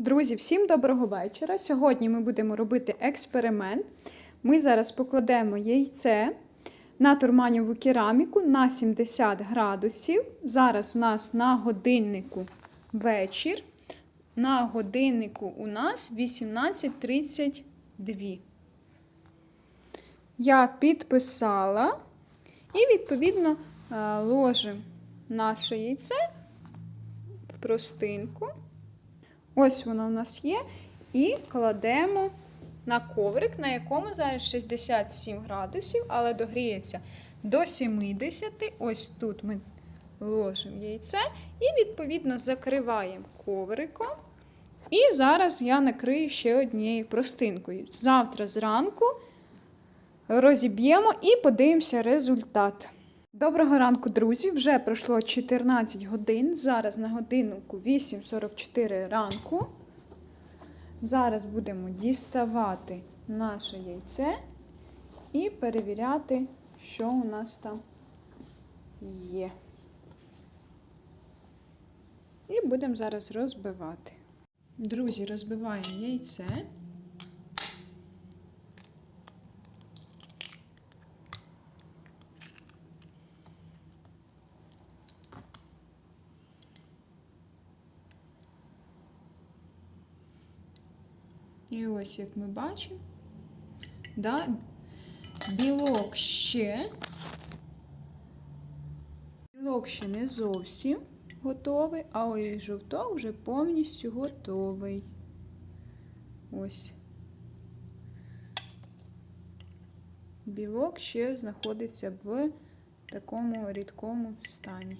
Друзі, всім доброго вечора. Сьогодні ми будемо робити експеримент. Ми зараз покладемо яйце на турманіву кераміку на 70 градусів. Зараз у нас на годиннику вечір. На годиннику у нас 18.32. Я підписала і, відповідно, е, ложимо наше яйце в простинку. Ось воно у нас є. І кладемо на коврик, на якому зараз 67 градусів, але догріється до 70. Ось тут ми ложимо яйце і, відповідно, закриваємо ковриком. І зараз я накрию ще однією простинкою. Завтра зранку розіб'ємо і подивимося результат. Доброго ранку, друзі! Вже пройшло 14 годин. Зараз на годиннику 8.44 ранку. Зараз будемо діставати наше яйце і перевіряти, що у нас там є. І будемо зараз розбивати. Друзі, розбиваємо яйце. І ось, як ми бачимо, да, білок ще, білок ще не зовсім готовий, а ось жовток вже повністю готовий. Ось. Білок ще знаходиться в такому рідкому стані.